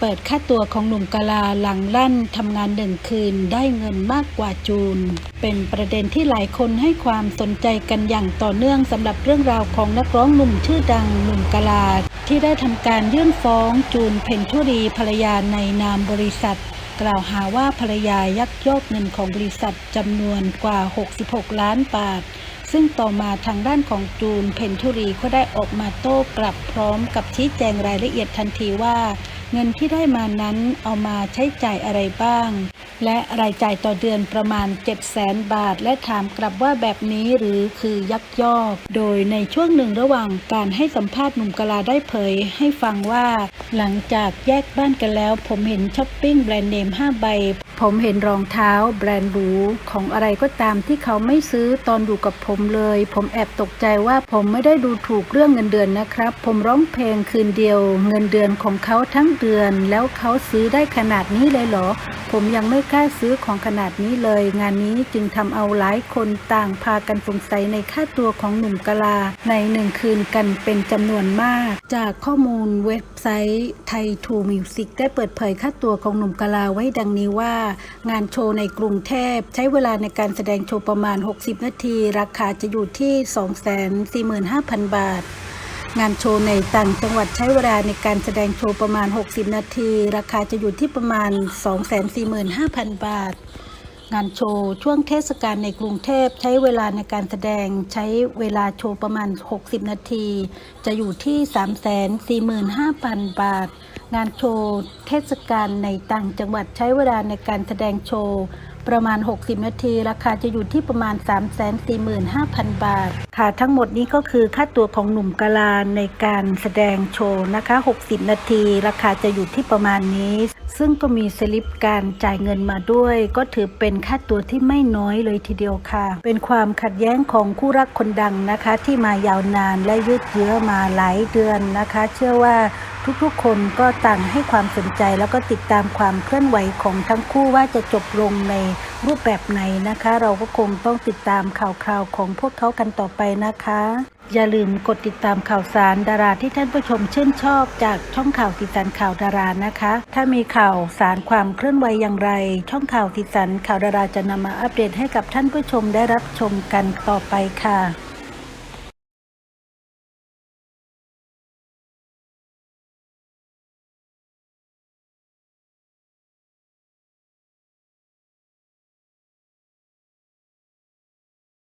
เปิดค่าตัวของหนุ่มกะลาหลังลั่นทำงานหนึ่งคืนได้เงินมากกว่าจูน เป็นประเด็นที่หลายคนให้ความสนใจกันอย่างต่อเนื่องสำหรับเรื่องราวของนักร้องหนุ่มชื่อดังหนุ่มกะลา ที่ได้ทำการยื่นฟ้องจูนเพ็ญทุรีภรรยาในนามบริษัท กล่าวหาว่าภรรยายักยอกเงินของบริษัทจำนวนกว่า 66 ล้านบาทซึ่งต่อมาทางด้านของจูนเพนทุรีก็ได้ออกมาโต้กลับพร้อมกับชี้แจงรายละเอียดทันทีว่า เงินที่ได้มานั้นเอามาใช้จ่ายอะไรบ้าง และรายจ่ายต่อเดือนประมาณ 7 0 0แสนบาท และถามกลับว่าแบบนี้หรือคือยักยอก โดยในช่วงหนึ่งระหว่างการให้สัมภาษณ์หนุ่มกลาได้เผยให้ฟังว่า หลังจากแยกบ้านกันแล้ว ผมเห็นช้อปปิ้งแบรนด์เนม5ใบ ผมเห็นรองเท้าแบรนด์หรูของอะไรก็ตามที่เขาไม่ซื้อตอนอยู่กับผมเลย ผมแอบตกใจว่าผมไม่ได้ดูถูกเรื่องเงินเดือนนะครับ ผมร้องเพลงคืนเดียว เงินเดือนของเขาทั้งเดือน แล้วเขาซื้อได้ขนาดนี้เลยเหรอ ผมยังไม่กล้าซื้อของขนาดนี้เลย งานนี้จึงทำเอาหลายคนต่างพากันสงสัยในค่าตัวของหนุ่มกะลา ในหนึ่งคืนกันเป็นจำนวนมาก จากข้อมูลเว็บไซต์ไทยทูมิวสิกได้เปิดเผยค่าตัวของหนุ่มกะลาไว้ดังนี้ว่างานโชว์ในกรุงเทพ ใช้เวลาในการแสดงโชว์ประมาณ 60 นาที ราคาจะอยู่ที่ 245,000 บาท งานโชว์ในต่างจังหวัดใช้เวลาในการแสดงโชว์ประมาณ 60 นาที ราคาจะอยู่ที่ประมาณ 245,000 บาทงานโชว์ช่วงเทศกาลในกรุงเทพใช้เวลาในการแสดงใช้เวลาโชว์ประมาณ 60 นาที จะอยู่ที่ 345,000 บาท งานโชว์เทศกาลในต่างจังหวัดใช้เวลาในการแสดงโชว์ ประมาณ 60 นาที ราคาจะอยู่ที่ประมาณ 345,000 บาท ค่ะทั้งหมดนี้ก็คือค่าตัวของหนุ่มกะลาในการแสดงโชว์นะคะ 60 นาที ราคาจะอยู่ที่ประมาณนี้ ซึ่งก็มีสลิปการจ่ายเงินมาด้วย ก็ถือเป็นค่าตัวที่ไม่น้อยเลยทีเดียวค่ะ เป็นความขัดแย้งของคู่รักคนดังนะคะ ที่มายาวนานและยืดเยื้อมาหลายเดือนนะคะ เชื่อว่าทุกๆ คนก็ต่างให้ความสนใจแล้วก็ติดตามความเคลื่อนไหวของทั้งคู่ว่าจะจบลงในรูปแบบไหนนะคะ เราก็คงต้องติดตามข่าวคราวของพวกเขากันต่อไปนะคะ อย่าลืมกดติดตามข่าวสารดาราที่ท่านผู้ชมชื่นชอบจากช่องข่าวสีสันข่าวดารานะคะ ถ้ามีข่าวสารความเคลื่อนไหวอย่างไร ช่องข่าวสีสันข่าวดาราจะนำมาอัปเดตให้กับท่านผู้ชมได้รับชมกันต่อไปค่ะ